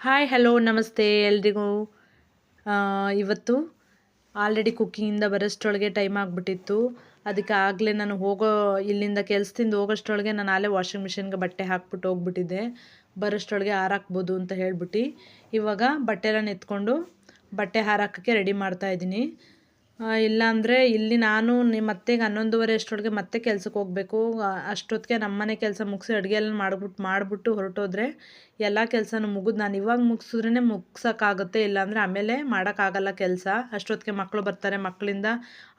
Hi hello ನಮಸ್ತೆ ಎಲ್ರಿಗೂ. ಇವತ್ತು ಆಲ್ರೆಡಿ ಕುಕ್ಕಿಂಗಿಂದ ಬರೋಷ್ಟೊಳಗೆ ಟೈಮ್ ಆಗಿಬಿಟ್ಟಿತ್ತು. ಅದಕ್ಕೆ ಆಗಲೇ ನಾನು ಹೋಗೋ, ಇಲ್ಲಿಂದ ಕೆಲಸದಿಂದ ಹೋಗೋಷ್ಟೊಳಗೆ ನಾನು ಆಲೇ ವಾಷಿಂಗ್ ಮಿಷಿನ್ಗೆ ಬಟ್ಟೆ ಹಾಕ್ಬಿಟ್ಟು ಹೋಗ್ಬಿಟ್ಟಿದ್ದೆ. ಬರೋಷ್ಟೊಳಗೆ ಹಾರಾಕ್ಬೋದು ಅಂತ ಹೇಳ್ಬಿಟ್ಟು. ಇವಾಗ ಬಟ್ಟೆ ಎಲ್ಲ ಎತ್ಕೊಂಡು ಬಟ್ಟೆ ಹಾರಾಕೋಕ್ಕೆ ರೆಡಿ ಮಾಡ್ತಾಯಿದ್ದೀನಿ ಇಲ್ಲಾಂದರೆ ಇಲ್ಲಿ ನಾನು ನಿಮ್ಮ ಅತ್ತೆಗೆ ಹನ್ನೊಂದುವರೆ ಅಷ್ಟರೊಳಗೆ ಮತ್ತೆ ಕೆಲಸಕ್ಕೆ ಹೋಗಬೇಕು. ಅಷ್ಟೊತ್ತಿಗೆ ನಮ್ಮನೆ ಕೆಲಸ ಮುಗಿಸಿ ಅಡುಗೆ ಎಲ್ಲ ಮಾಡ್ಬಿಟ್ಟು ಮಾಡಿಬಿಟ್ಟು ಹೊರಟೋದ್ರೆ ಎಲ್ಲ ಕೆಲಸನೂ ಮುಗಿದು. ನಾನು ಇವಾಗ ಮುಗಿಸಿದ್ರೇ ಮುಗ್ಸೋಕ್ಕಾಗುತ್ತೆ ಇಲ್ಲಾಂದರೆ ಆಮೇಲೆ ಮಾಡೋಕ್ಕಾಗಲ್ಲ ಕೆಲಸ. ಅಷ್ಟೊತ್ತಿಗೆ ಮಕ್ಕಳು ಬರ್ತಾರೆ ಮಕ್ಕಳಿಂದ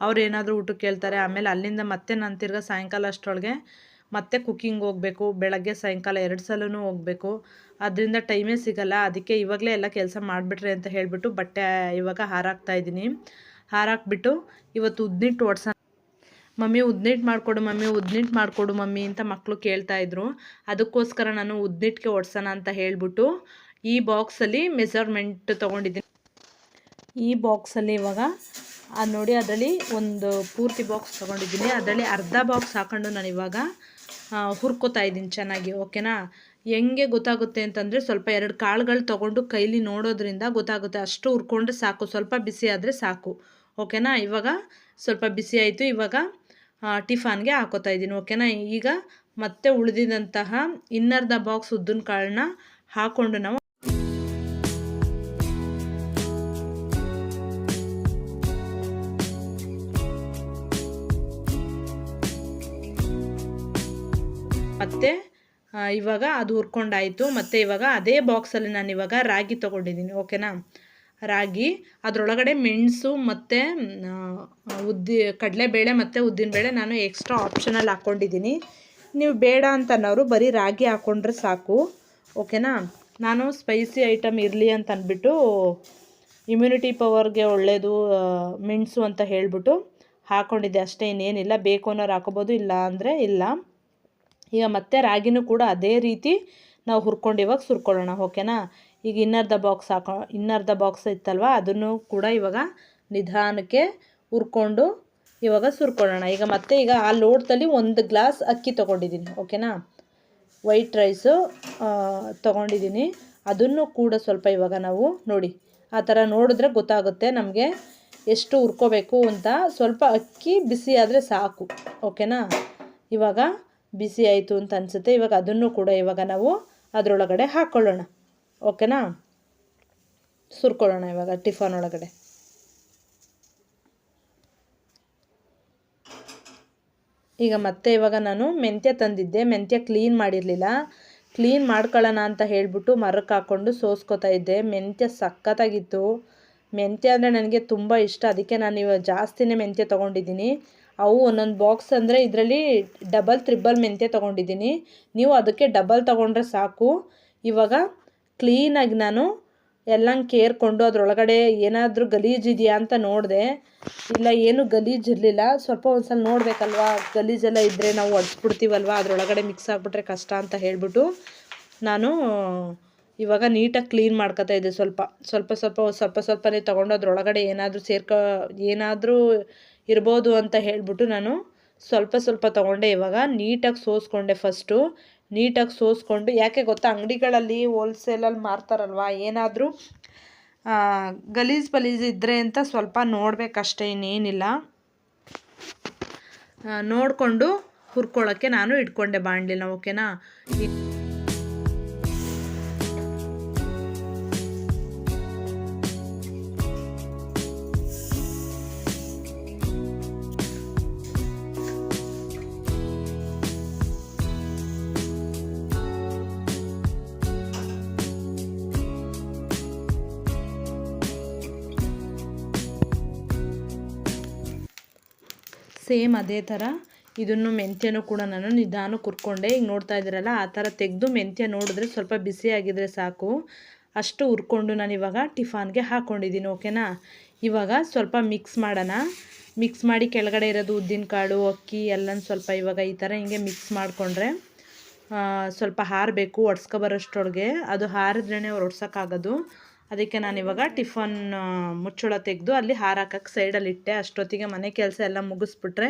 ಅವ್ರು ಏನಾದರೂ ಊಟಕ್ಕೆ ಕೇಳ್ತಾರೆ. ಆಮೇಲೆ ಅಲ್ಲಿಂದ ಮತ್ತೆ ನಾನು ತಿರ್ಗಾ ಸಾಯಂಕಾಲ ಅಷ್ಟರೊಳಗೆ ಮತ್ತೆ ಕುಕ್ಕಿಂಗ್ ಹೋಗಬೇಕು. ಬೆಳಗ್ಗೆ ಸಾಯಂಕಾಲ ಎರಡು ಸಲನೂ ಹೋಗಬೇಕು. ಅದರಿಂದ ಟೈಮೇ ಸಿಗಲ್ಲ. ಅದಕ್ಕೆ ಇವಾಗಲೇ ಎಲ್ಲ ಕೆಲಸ ಮಾಡಿಬಿಟ್ರೆ ಅಂತ ಹೇಳಿಬಿಟ್ಟು ಬಟ್ಟೆ ಇವಾಗ ಹಾರಾಕ್ತಾ ಇದ್ದೀನಿ ಹಾರಾಕ್ಬಿಟ್ಟು ಇವತ್ತು ಉದ್ನಿಟ್ಟು ಓಡ್ಸ ಮಮ್ಮಿ ಉದ್ನಿಟ್ಟು ಮಾಡಿಕೊಡು, ಮಮ್ಮಿ ಉದ್ನಿಟ್ಟು ಮಾಡಿಕೊಡು ಮಮ್ಮಿ ಅಂತ ಮಕ್ಕಳು ಕೇಳ್ತಾ ಇದ್ರು. ಅದಕ್ಕೋಸ್ಕರ ನಾನು ಉದ್ನಿಟ್ಟಿಗೆ ಓಡ್ಸೋಣ ಅಂತ ಹೇಳಿಬಿಟ್ಟು ಈ ಬಾಕ್ಸಲ್ಲಿ ಮೆಜರ್ಮೆಂಟ್ ತೊಗೊಂಡಿದ್ದೀನಿ. ಈ ಬಾಕ್ಸಲ್ಲಿ ಇವಾಗ ನೋಡಿ ಅದರಲ್ಲಿ ಒಂದು ಪೂರ್ತಿ ಬಾಕ್ಸ್ ತೊಗೊಂಡಿದ್ದೀನಿ. ಅದರಲ್ಲಿ ಅರ್ಧ ಬಾಕ್ಸ್ ಹಾಕೊಂಡು ನಾನು ಇವಾಗ ಹುರ್ಕೋತಾ ಇದ್ದೀನಿ ಚೆನ್ನಾಗಿ, ಓಕೆನಾ? ಹೆಂಗೆ ಗೊತ್ತಾಗುತ್ತೆ ಅಂತಂದರೆ ಸ್ವಲ್ಪ ಎರಡು ಕಾಳುಗಳು ತೊಗೊಂಡು ಕೈಲಿ ನೋಡೋದ್ರಿಂದ ಗೊತ್ತಾಗುತ್ತೆ. ಅಷ್ಟು ಹುರ್ಕೊಂಡ್ರೆ ಸಾಕು, ಸ್ವಲ್ಪ ಬಿಸಿ ಆದರೆ ಸಾಕು. ಓಕೆನಾ? ಇವಾಗ ಸ್ವಲ್ಪ ಬಿಸಿ ಆಯಿತು. ಇವಾಗ ಟಿಫನ್ಗೆ ಹಾಕೋತಾ ಇದ್ದೀನಿ. ಓಕೆನಾ? ಈಗ ಮತ್ತೆ ಉಳಿದಿದಂತಹ ಇನ್ನರ್ಧ ಬಾಕ್ಸ್ ಉದ್ದಿನ ಕಾಳನ್ನ ಹಾಕ್ಕೊಂಡು ನಾವು ಮತ್ತೆ ಇವಾಗ ಅದು ಹುರ್ಕೊಂಡಾಯಿತು. ಮತ್ತು ಇವಾಗ ಅದೇ ಬಾಕ್ಸಲ್ಲಿ ನಾನು ಇವಾಗ ರಾಗಿ ತೊಗೊಂಡಿದ್ದೀನಿ. ಓಕೆನಾ? ರಾಗಿ, ಅದರೊಳಗಡೆ ಮೆಣಸು ಮತ್ತು ಉದ್ದಿ, ಕಡಲೆಬೇಳೆ ಮತ್ತು ಉದ್ದಿನಬೇಳೆ ನಾನು ಎಕ್ಸ್ಟ್ರಾ ಆಪ್ಷನಲ್ಲಿ ಹಾಕ್ಕೊಂಡಿದ್ದೀನಿ ನೀವು ಬೇಡ ಅಂತ ಅನ್ನೋರು ಬರೀ ರಾಗಿ ಹಾಕ್ಕೊಂಡ್ರೆ ಸಾಕು, ಓಕೆನಾ? ನಾನು ಸ್ಪೈಸಿ ಐಟಮ್ ಇರಲಿ ಅಂತ ಅಂದ್ಬಿಟ್ಟು ಇಮ್ಯುನಿಟಿ ಪವರ್ಗೆ ಒಳ್ಳೆಯದು ಮೆಣಸು ಅಂತ ಹೇಳಿಬಿಟ್ಟು ಹಾಕ್ಕೊಂಡಿದ್ದೆ ಅಷ್ಟೇ. ಇನ್ನೇನಿಲ್ಲ, ಬೇಕು ಅನ್ನೋರು ಹಾಕೋಬೋದು, ಇಲ್ಲ ಅಂದರೆ ಇಲ್ಲ. ಈಗ ಮತ್ತೆ ರಾಗಿನೂ ಕೂಡ ಅದೇ ರೀತಿ ನಾವು ಹುರ್ಕೊಂಡು ಇವಾಗ ಸುರ್ಕೊಳ್ಳೋಣ, ಓಕೆನಾ? ಈಗ ಇನ್ನರ್ಧ ಬಾಕ್ಸ್ ಹಾಕೋ, ಇನ್ನರ್ಧ ಬಾಕ್ಸ್ ಇತ್ತಲ್ವ? ಅದನ್ನು ಕೂಡ ಇವಾಗ ನಿಧಾನಕ್ಕೆ ಹುರ್ಕೊಂಡು ಇವಾಗ ಸುರ್ಕೊಳ್ಳೋಣ. ಈಗ ಮತ್ತೆ ಈಗ ಆ ಲೋಟದಲ್ಲಿ ಒಂದು ಗ್ಲಾಸ್ ಅಕ್ಕಿ ತೊಗೊಂಡಿದ್ದೀನಿ, ಓಕೆನಾ? ವೈಟ್ ರೈಸು ತೊಗೊಂಡಿದ್ದೀನಿ. ಅದನ್ನು ಕೂಡ ಸ್ವಲ್ಪ ಇವಾಗ ನಾವು ನೋಡಿ. ಆ ಥರ ನೋಡಿದ್ರೆ ಗೊತ್ತಾಗುತ್ತೆ ನಮಗೆ ಎಷ್ಟು ಹುರ್ಕೋಬೇಕು ಅಂತ. ಸ್ವಲ್ಪ ಅಕ್ಕಿ ಬಿಸಿ ಆದರೆ ಸಾಕು, ಓಕೆನಾ? ಇವಾಗ ಬಿಸಿ ಆಯಿತು ಅಂತ ಅನಿಸುತ್ತೆ. ಇವಾಗ ಅದನ್ನು ಕೂಡ ಇವಾಗ ನಾವು ಅದರೊಳಗಡೆ ಹಾಕ್ಕೊಳ್ಳೋಣ ಓಕೆನಾ? ಸುರ್ಕೊಳ್ಳೋಣ ಇವಾಗ ಟಿಫನ್ ಒಳಗಡೆ. ಈಗ ಮತ್ತೆ ಇವಾಗ ನಾನು ಮೆಂತ್ಯ ತಂದಿದ್ದೆ. ಮೆಂತ್ಯ ಕ್ಲೀನ್ ಮಾಡಿರಲಿಲ್ಲ. ಕ್ಲೀನ್ ಮಾಡ್ಕೊಳ್ಳೋಣ ಅಂತ ಹೇಳಿಬಿಟ್ಟು ಮರಕ್ಕೆ ಹಾಕ್ಕೊಂಡು ಸೋಸ್ಕೊತಾ ಇದ್ದೆ. ಮೆಂತ್ಯ ಸಖತ್ತಾಗಿತ್ತು. ಮೆಂತ್ಯ ಅಂದರೆ ನನಗೆ ತುಂಬ ಇಷ್ಟ. ಅದಕ್ಕೆ ನಾನು ಇವಾಗ ಜಾಸ್ತಿನೇ ಮೆಂತ್ಯ ತೊಗೊಂಡಿದ್ದೀನಿ. ಅವು ಒಂದೊಂದು ಬಾಕ್ಸ್ ಅಂದರೆ ಇದರಲ್ಲಿ ಡಬಲ್ ತ್ರಿಬಲ್ ಮೆಂತ್ಯ ತೊಗೊಂಡಿದ್ದೀನಿ. ನೀವು ಅದಕ್ಕೆ ಡಬಲ್ ತೊಗೊಂಡ್ರೆ ಸಾಕು. ಇವಾಗ ಕ್ಲೀನಾಗಿ ನಾನು ಎಲ್ಲಂಗೆ ಕೇರ್ಕೊಂಡು ಅದರೊಳಗಡೆ ಏನಾದರೂ ಗಲೀಜಿದೆಯಾ ಅಂತ ನೋಡಿದೆ. ಇಲ್ಲ, ಏನು ಗಲೀಜಿರಲಿಲ್ಲ ಸ್ವಲ್ಪ ಒಂದ್ಸಲ ನೋಡಬೇಕಲ್ವಾ? ಗಲೀಜೆಲ್ಲ ಇದ್ದರೆ ನಾವು ಒಡ್ಸ್ಬಿಡ್ತೀವಲ್ವ? ಅದರೊಳಗಡೆ ಮಿಕ್ಸ್ ಆಗಿಬಿಟ್ರೆ ಕಷ್ಟ ಅಂತ ಹೇಳಿಬಿಟ್ಟು ನಾನು ಇವಾಗ ನೀಟಾಗಿ ಕ್ಲೀನ್ ಮಾಡ್ಕೊತಾ ಇದ್ದೆ ಸ್ವಲ್ಪ. ಸ್ವಲ್ಪ ಸ್ವಲ್ಪ ಸ್ವಲ್ಪ, ಸ್ವಲ್ಪನೇ ತೊಗೊಂಡು ಅದರೊಳಗಡೆ ಏನಾದರೂ ಸೇರ್ಕೊ, ಏನಾದರೂ ಇರ್ಬೋದು ಅಂತ ಹೇಳಿಬಿಟ್ಟು ನಾನು ಸ್ವಲ್ಪ ಸ್ವಲ್ಪ ತೊಗೊಂಡೆ. ಇವಾಗ ನೀಟಾಗಿ ಸೋಸ್ಕೊಂಡೆ ಫಸ್ಟು ನೀಟಾಗಿ ಸೋಸ್ಕೊಂಡು, ಯಾಕೆ ಗೊತ್ತಾ? ಅಂಗಡಿಗಳಲ್ಲಿ ಹೋಲ್ಸೇಲಲ್ಲಿ ಮಾರ್ತಾರಲ್ವ? ಏನಾದರೂ ಗಲೀಜು ಪಲೀಜ್ ಇದ್ದರೆ ಅಂತ ಸ್ವಲ್ಪ ನೋಡಬೇಕಷ್ಟೇ, ಇನ್ನೇನಿಲ್ಲ. ನೋಡಿಕೊಂಡು ಹುರ್ಕೊಳ್ಳೋಕ್ಕೆ ನಾನು ಇಟ್ಕೊಂಡೆ ಬಾಣಲಿನ, ಓಕೆನಾ? ಸೇಮ್ ಅದೇ ಥರ ಇದನ್ನು ಮೆಂತ್ಯನೂ ಕೂಡ ನಾನು ನಿಧಾನ ಕುರ್ಕೊಂಡೆ ಈಗ ನೋಡ್ತಾ ಇದ್ದೀರಲ್ಲ, ಆ ಥರ ತೆಗೆದು ಮೆಂತ್ಯ ನೋಡಿದ್ರೆ ಸ್ವಲ್ಪ ಬಿಸಿಯಾಗಿದ್ದರೆ ಸಾಕು. ಅಷ್ಟು ಹುರ್ಕೊಂಡು ನಾನು ಇವಾಗ ಟಿಫಾನ್ಗೆ ಹಾಕ್ಕೊಂಡಿದ್ದೀನಿ ಓಕೆನಾ? ಇವಾಗ ಸ್ವಲ್ಪ ಮಿಕ್ಸ್ ಮಾಡೋಣ. ಮಿಕ್ಸ್ ಮಾಡಿ ಕೆಳಗಡೆ ಇರೋದು ಉದ್ದಿನ ಕಾಳು, ಅಕ್ಕಿ, ಎಲ್ಲನೂ ಸ್ವಲ್ಪ ಇವಾಗ ಈ ಥರ ಹಿಂಗೆ ಮಿಕ್ಸ್ ಮಾಡಿಕೊಂಡ್ರೆ ಸ್ವಲ್ಪ ಹಾರಬೇಕು, ಒಡ್ಸ್ಕೊ ಬರೋಷ್ಟರೊಳಗೆ ಅದು ಹಾರಿದ್ರೇ ಅವ್ರು ಒಡ್ಸೋಕ್ಕಾಗೋದು. ಅದಕ್ಕೆ ನಾನು ಇವಾಗ ಟಿಫನ್ ಮುಚ್ಚಳ ತೆಗೆದು ಅಲ್ಲಿ ಹಾರಾಕಕ್ಕೆ ಸೈಡಲ್ಲಿ ಇಟ್ಟೆ. ಅಷ್ಟೊತ್ತಿಗೆ ಮನೆ ಕೆಲಸ ಎಲ್ಲ ಮುಗಿಸ್ಬಿಟ್ರೆ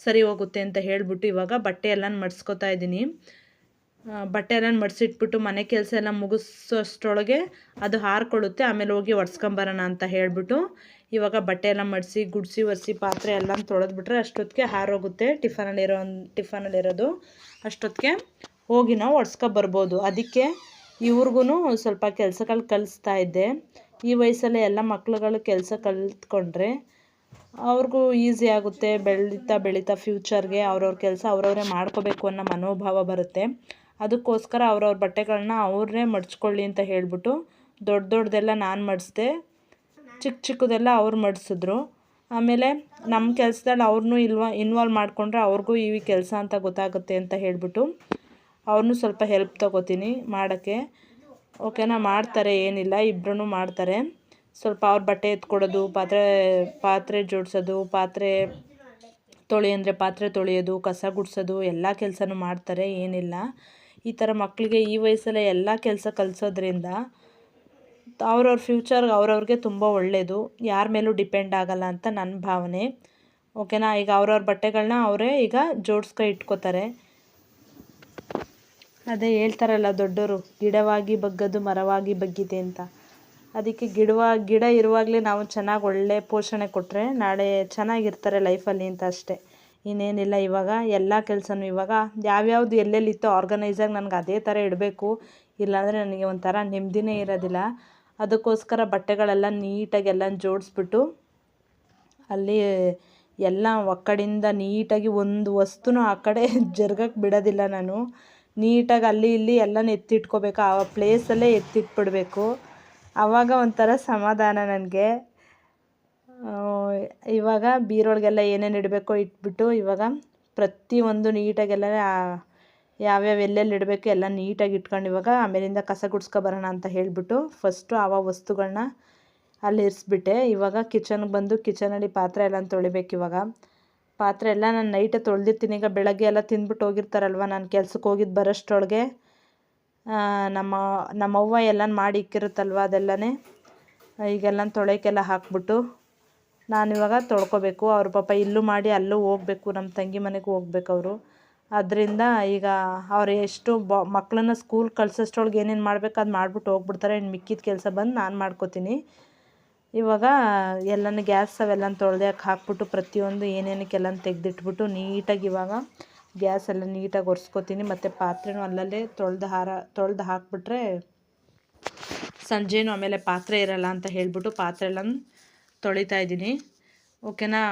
ಸರಿ ಹೋಗುತ್ತೆ ಅಂತ ಹೇಳಿಬಿಟ್ಟು ಇವಾಗ ಬಟ್ಟೆ ಎಲ್ಲ ಮಡ್ಸ್ಕೊತಾ ಇದ್ದೀನಿ. ಬಟ್ಟೆ ಎಲ್ಲ ಮಡಿಸಿಟ್ಬಿಟ್ಟು ಮನೆ ಕೆಲಸ ಎಲ್ಲ ಮುಗಿಸೋಷ್ಟೊಳಗೆ ಅದು ಹಾರ್ಕೊಳ್ಳುತ್ತೆ, ಆಮೇಲೆ ಹೋಗಿ ಒಡ್ಸ್ಕೊಂಬರೋಣ ಅಂತ ಹೇಳಿಬಿಟ್ಟು ಇವಾಗ ಬಟ್ಟೆ ಎಲ್ಲ ಮಡಿಸಿ, ಗುಡಿಸಿ, ಒರೆಸಿ, ಪಾತ್ರೆ ಎಲ್ಲ ತೊಳೆದ್ಬಿಟ್ರೆ ಅಷ್ಟೊತ್ತಿಗೆ ಹಾರೋಗುತ್ತೆ ಟಿಫನಲ್ಲಿರೋ, ಟಿಫನಲ್ಲಿರೋದು. ಅಷ್ಟೊತ್ತಿಗೆ ಹೋಗಿ ನಾವು ಒಡ್ಸ್ಕೊಬರ್ಬೋದು. ಅದಕ್ಕೆ ಇವ್ರಿಗೂ ಸ್ವಲ್ಪ ಕೆಲಸಗಳು ಕಲಿಸ್ತಾ ಇದ್ದೆ. ಈ ವಯಸ್ಸಲ್ಲೇ ಎಲ್ಲ ಮಕ್ಳುಗಳು ಕೆಲಸ ಕಲ್ತ್ಕೊಂಡ್ರೆ ಅವ್ರಿಗೂ ಈಸಿ ಆಗುತ್ತೆ. ಬೆಳೀತಾ ಬೆಳೀತಾ ಫ್ಯೂಚರ್ಗೆ ಅವ್ರವ್ರ ಕೆಲಸ ಅವ್ರವರೇ ಮಾಡ್ಕೋಬೇಕು ಅನ್ನೋ ಮನೋಭಾವ ಬರುತ್ತೆ. ಅದಕ್ಕೋಸ್ಕರ ಅವ್ರವ್ರ ಬಟ್ಟೆಗಳನ್ನ ಅವ್ರನ್ನೇ ಮಡ್ಚ್ಕೊಳ್ಳಿ ಅಂತ ಹೇಳಿಬಿಟ್ಟು ದೊಡ್ಡ ದೊಡ್ಡದೆಲ್ಲ ನಾನು ಮಡಿಸ್ದೆ. ಚಿಕ್ಕ ಚಿಕ್ಕದೆಲ್ಲ ಅವ್ರು ಮಡಿಸಿದ್ರು. ಆಮೇಲೆ ನಮ್ಮ ಕೆಲಸದಲ್ಲಿ ಅವ್ರನ್ನೂ ಇಲ್ವ, ಇನ್ವಾಲ್ವ್ ಮಾಡಿಕೊಂಡ್ರೆ ಅವ್ರಿಗೂ ಈ ಕೆಲಸ ಅಂತ ಗೊತ್ತಾಗುತ್ತೆ ಅಂತ ಹೇಳಿಬಿಟ್ಟು ಅವ್ರನ್ನೂ ಸ್ವಲ್ಪ ಹೆಲ್ಪ್ ತಗೋತೀನಿ ಮಾಡೋಕ್ಕೆ. ಓಕೆನಾ ಮಾಡ್ತಾರೆ, ಏನಿಲ್ಲ ಇಬ್ಬರೂ ಮಾಡ್ತಾರೆ. ಸ್ವಲ್ಪ ಅವ್ರ ಬಟ್ಟೆ ಎತ್ಕೊಡೋದು, ಪಾತ್ರೆ ಪಾತ್ರೆ ಜೋಡಿಸೋದು, ಪಾತ್ರೆ ತೊಳಿ ಅಂದರೆ ಪಾತ್ರೆ ತೊಳೆಯೋದು, ಕಸ ಗುಡಿಸೋದು, ಎಲ್ಲ ಕೆಲಸನೂ ಮಾಡ್ತಾರೆ, ಏನಿಲ್ಲ. ಈ ಥರ ಮಕ್ಕಳಿಗೆ ಈ ವಯಸ್ಸಲ್ಲೇ ಎಲ್ಲ ಕೆಲಸ ಕಲಿಸೋದ್ರಿಂದ ಅವ್ರವ್ರ ಫ್ಯೂಚರ್ಗೆ ಅವ್ರವ್ರಿಗೆ ತುಂಬ ಒಳ್ಳೆಯದು ಯಾರ ಮೇಲೂ ಡಿಪೆಂಡ್ ಆಗಲ್ಲ ಅಂತ ನನ್ನ ಭಾವನೆ. ಓಕೆನಾ ಈಗ ಅವ್ರವ್ರ ಬಟ್ಟೆಗಳನ್ನ ಅವರೇ ಈಗ ಜೋಡಿಸ್ಕೊ ಇಟ್ಕೋತಾರೆ. ಅದೇ ಹೇಳ್ತಾರಲ್ಲ ದೊಡ್ಡವರು ಗಿಡವಾಗಿ ಬಗ್ಗದು ಮರವಾಗಿ ಬಗ್ಗಿದೆ ಅಂತ. ಅದಕ್ಕೆ ಗಿಡವ, ಗಿಡ ಇರುವಾಗಲೇ ನಾವು ಚೆನ್ನಾಗಿ ಒಳ್ಳೆ ಪೋಷಣೆ ಕೊಟ್ಟರೆ ನಾಳೆ ಚೆನ್ನಾಗಿರ್ತಾರೆ ಲೈಫಲ್ಲಿ ಅಂತ ಅಷ್ಟೇ. ಇನ್ನೇನಿಲ್ಲ ಇವಾಗ, ಎಲ್ಲ ಕೆಲಸನೂ ಇವಾಗ. ಯಾವ್ಯಾವ್ದು ಎಲ್ಲೆಲ್ಲಿತ್ತೋ ಆರ್ಗನೈಸಾಗಿ ನನಗೆ ಅದೇ ಥರ ಇಡಬೇಕು. ಇಲ್ಲಾಂದರೆ ನನಗೆ ಒಂಥರ ನೆಮ್ಮದಿನೇ ಇರೋದಿಲ್ಲ. ಅದಕ್ಕೋಸ್ಕರ ಬಟ್ಟೆಗಳೆಲ್ಲ ನೀಟಾಗಿ ಎಲ್ಲ ಜೋಡಿಸ್ಬಿಟ್ಟು ಅಲ್ಲಿ ಎಲ್ಲ ಒಕ್ಕಡಿಂದ ನೀಟಾಗಿ ಒಂದು ವಸ್ತುನೂ ಆ ಕಡೆ ಜರ್ಗಕ್ಕೆ ಬಿಡೋದಿಲ್ಲ ನಾನು. ನೀಟಾಗಿ ಅಲ್ಲಿ ಇಲ್ಲಿ ಎಲ್ಲನೂ ಎತ್ತಿಟ್ಕೋಬೇಕು ಆ ಪ್ಲೇಸಲ್ಲೇ ಎತ್ತಿಟ್ಬಿಡಬೇಕು. ಆವಾಗ ಒಂಥರ ಸಮಾಧಾನ ನನಗೆ. ಇವಾಗ ಬೀರೊಳಗೆಲ್ಲ ಏನೇನು ಇಡಬೇಕೋ ಇಟ್ಬಿಟ್ಟು ಇವಾಗ ಪ್ರತಿಯೊಂದು ನೀಟಾಗೆಲ್ಲ ಯಾವ್ಯಾವ ಎಲ್ಲೆಲ್ಲಿ ಇಡಬೇಕು ಎಲ್ಲ ನೀಟಾಗಿ ಇಟ್ಕೊಂಡು ಇವಾಗ ಆಮೇಲಿಂದ ಕಸ ಬರೋಣ ಅಂತ ಹೇಳಿಬಿಟ್ಟು ಫಸ್ಟು ಆವ ವಸ್ತುಗಳನ್ನ ಅಲ್ಲಿ ಇರಿಸ್ಬಿಟ್ಟೆ. ಇವಾಗ ಕಿಚನ್ಗೆ ಬಂದು ಕಿಚನಲ್ಲಿ ಪಾತ್ರೆ ಎಲ್ಲ ತೊಳಿಬೇಕು ಇವಾಗ. ಪಾತ್ರೆ ಎಲ್ಲ ನಾನು ನೈಟೇ ತೊಳೆದಿರ್ತೀನಿ. ಈಗ ಬೆಳಗ್ಗೆ ಎಲ್ಲ ತಿಂದ್ಬಿಟ್ಟು ಹೋಗಿರ್ತಾರಲ್ವ, ನಾನು ಕೆಲ್ಸಕ್ಕೆ ಹೋಗಿದ್ದು ಬರೋಷ್ಟರೊಳಗೆ ನಮ್ಮ, ನಮ್ಮವ್ವ ಎಲ್ಲ ಮಾಡಿ ಇಕ್ಕಿರುತ್ತಲ್ವ ಅದೆಲ್ಲನೇ. ಈಗೆಲ್ಲ ತೊಳೆಕೆಲ್ಲ ಹಾಕ್ಬಿಟ್ಟು ನಾನಿವಾಗ ತೊಳ್ಕೊಬೇಕು. ಅವ್ರ ಪಾಪ ಇಲ್ಲೂ ಮಾಡಿ ಅಲ್ಲೂ ಹೋಗ್ಬೇಕು. ನಮ್ಮ ತಂಗಿ ಮನೆಗೆ ಹೋಗ್ಬೇಕು ಅವರು. ಅದರಿಂದ ಈಗ ಅವ್ರು ಎಷ್ಟು ಬ ಮಕ್ಕಳನ್ನ ಸ್ಕೂಲ್ ಕಳ್ಸೋಷ್ಟ್ರೊಳಗೆ ಏನೇನು ಮಾಡ್ಬೇಕು ಅದು ಮಾಡ್ಬಿಟ್ಟು ಹೋಗ್ಬಿಡ್ತಾರೆ. ಇನ್ನು ಮಿಕ್ಕಿದ ಕೆಲಸ ಬಂದು ನಾನು ಮಾಡ್ಕೋತೀನಿ. ಇವಾಗ ಎಲ್ಲನೂ ಗ್ಯಾಸ್ ಅವೆಲ್ಲ ತೊಳ್ದಕ್ಕೆ ಹಾಕ್ಬಿಟ್ಟು ಪ್ರತಿಯೊಂದು ಏನೇನಕ್ಕೆಲ್ಲ ತೆಗೆದಿಟ್ಬಿಟ್ಟು ನೀಟಾಗಿ ಇವಾಗ ಗ್ಯಾಸ್ ಎಲ್ಲ ನೀಟಾಗಿ ಒರೆಸ್ಕೊತೀನಿ. ಮತ್ತು ಪಾತ್ರೆನೂ ಅಲ್ಲಲ್ಲೇ ತೊಳೆದು ಹಾರ, ತೊಳೆದು ಹಾಕ್ಬಿಟ್ರೆ ಸಂಜೆನೂ ಆಮೇಲೆ ಪಾತ್ರೆ ಇರಲ್ಲ ಅಂತ ಹೇಳಿಬಿಟ್ಟು ಪಾತ್ರೆ ತೊಳಿತಾ ಇದ್ದೀನಿ. ಓಕೆನಾ?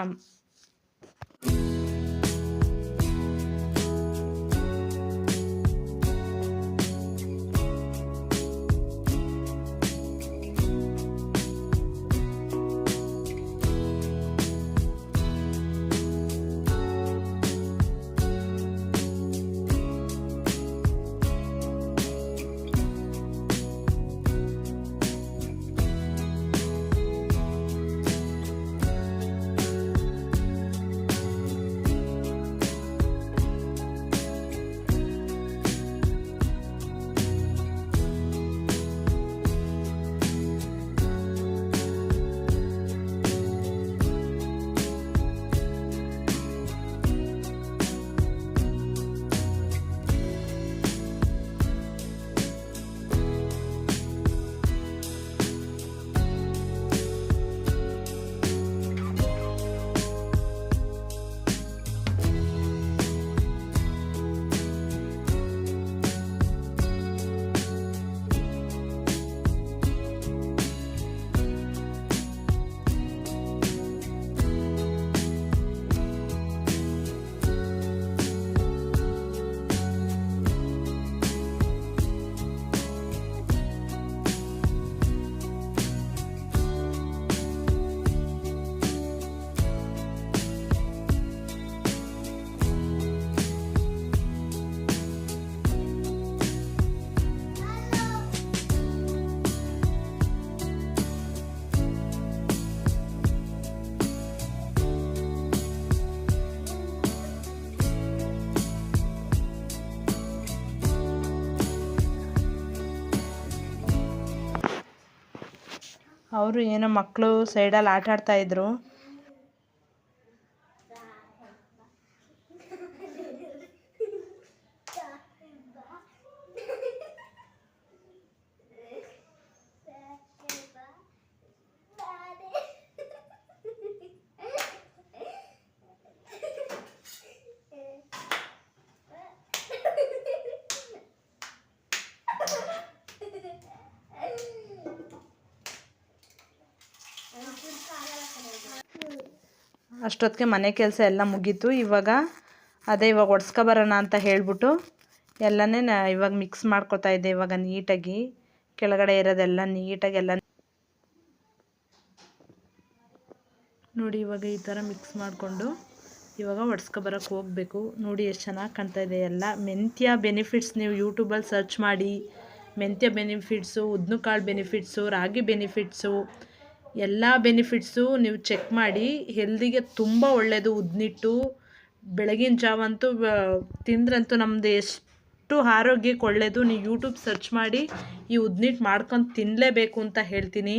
ಅವರು ಏನೋ ಮಕ್ಕಳು ಸೈಡಲ್ಲಿ ಆಟ ಆಡ್ತಾ ಅಷ್ಟೊತ್ತಿಗೆ ಮನೆ ಕೆಲಸ ಎಲ್ಲ ಮುಗೀತು. ಇವಾಗ ಅದೇ ಇವಾಗ ಒಡ್ಸ್ಕೊಬರೋಣ ಅಂತ ಹೇಳಿಬಿಟ್ಟು ಎಲ್ಲನೇ ಇವಾಗ ಮಿಕ್ಸ್ ಮಾಡ್ಕೊತಾ ಇದ್ದೆ ಇವಾಗ ನೀಟಾಗಿ. ಕೆಳಗಡೆ ಇರೋದೆಲ್ಲ ನೀಟಾಗಿ ಎಲ್ಲ ನೋಡಿ ಇವಾಗ ಈ ಥರ ಮಿಕ್ಸ್ ಮಾಡಿಕೊಂಡು ಇವಾಗ ಒಡ್ಸ್ಕೊಬರೋಕ್ಕೆ ಹೋಗಬೇಕು. ನೋಡಿ ಎಷ್ಟು ಚೆನ್ನಾಗಿ ಕಾಣ್ತಾ ಇದೆ ಎಲ್ಲ. ಮೆಂತ್ಯ ಬೆನಿಫಿಟ್ಸ್ ನೀವು ಯೂಟ್ಯೂಬಲ್ಲಿ ಸರ್ಚ್ ಮಾಡಿ. ಮೆಂತ್ಯ ಬೆನಿಫಿಟ್ಸು ಉದ್ದಿನಕಾಳು ಬೆನಿಫಿಟ್ಸು ರಾಗಿ ಬೆನಿಫಿಟ್ಸು ಎಲ್ಲ ಬೆನಿಫಿಟ್ಸು ನೀವು ಚೆಕ್ ಮಾಡಿ ಹೆಲ್ದಿಗೆ ತುಂಬ ಒಳ್ಳೆಯದು ಉದ್ನಿಟ್ಟು, ಬೆಳಗಿನ ಜಾವಂತೂ ತಿಂದ್ರಂತೂ ನಮ್ಮದು ಎಷ್ಟು ಆರೋಗ್ಯಕ್ಕೆ ಒಳ್ಳೆಯದು ನೀವು ಯೂಟ್ಯೂಬ್ ಸರ್ಚ್ ಮಾಡಿ ಈ ಉದ್ನಿಟ್ಟು ಮಾಡ್ಕೊಂಡು ತಿನ್ನಲೇಬೇಕು ಅಂತ ಹೇಳ್ತೀನಿ.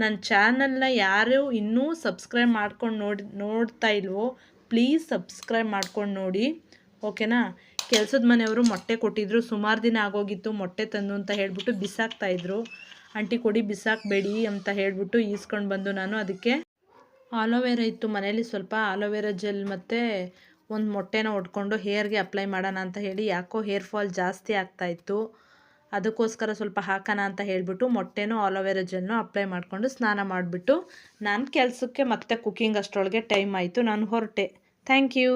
ನನ್ನ ಚಾನಲ್ನ ಯಾರು ಇನ್ನೂ ಸಬ್ಸ್ಕ್ರೈಬ್ ಮಾಡ್ಕೊಂಡು ನೋಡಿ, ನೋಡ್ತಾ ಇಲ್ವೋ ಪ್ಲೀಸ್ ಸಬ್ಸ್ಕ್ರೈಬ್ ಮಾಡ್ಕೊಂಡು ನೋಡಿ. ಓಕೆನಾ ಕೆಲಸದ ಮನೆಯವರು ಮೊಟ್ಟೆ ಕೊಟ್ಟಿದ್ರು, ಸುಮಾರು ದಿನ ಆಗೋಗಿತ್ತು, ಮೊಟ್ಟೆ ತಂದು ಅಂತ ಹೇಳ್ಬಿಟ್ಟು ಬಿಸಾಕ್ತಾಯಿದ್ರು ಆಂಟಿ ಕೊಡಿ ಬಿಸಾಕಬೇಡಿ ಅಂತ ಹೇಳಿಬಿಟ್ಟು ಈಸ್ಕೊಂಡು ಬಂದು ನಾನು ಅದಕ್ಕೆ ಆಲೋವೆರಾ ಇತ್ತು ಮನೇಲಿ ಸ್ವಲ್ಪ ಆಲೋವೆರಾ ಜೆಲ್ ಮತ್ತು ಒಂದು ಮೊಟ್ಟೆನ ಒಡ್ಕೊಂಡು ಹೇರ್ಗೆ ಅಪ್ಲೈ ಮಾಡೋಣ ಅಂತ ಹೇಳಿ ಯಾಕೋ ಹೇರ್ ಫಾಲ್ ಜಾಸ್ತಿ ಆಗ್ತಾಯಿತ್ತು ಅದಕ್ಕೋಸ್ಕರ ಸ್ವಲ್ಪ ಹಾಕೋಣ ಅಂತ ಹೇಳಿಬಿಟ್ಟು ಮೊಟ್ಟೆನೂ ಆಲೋವೆರಾ ಜೆಲ್ನು ಅಪ್ಲೈ ಮಾಡಿಕೊಂಡು ಸ್ನಾನ ಮಾಡಿಬಿಟ್ಟು ನಾನು ಕೆಲಸಕ್ಕೆ ಮತ್ತೆ ಕುಕ್ಕಿಂಗ್ ಅಷ್ಟರೊಳಗೆ ಟೈಮ್ ಆಯಿತು. ನಾನು ಹೊರಟೆ. Thank you.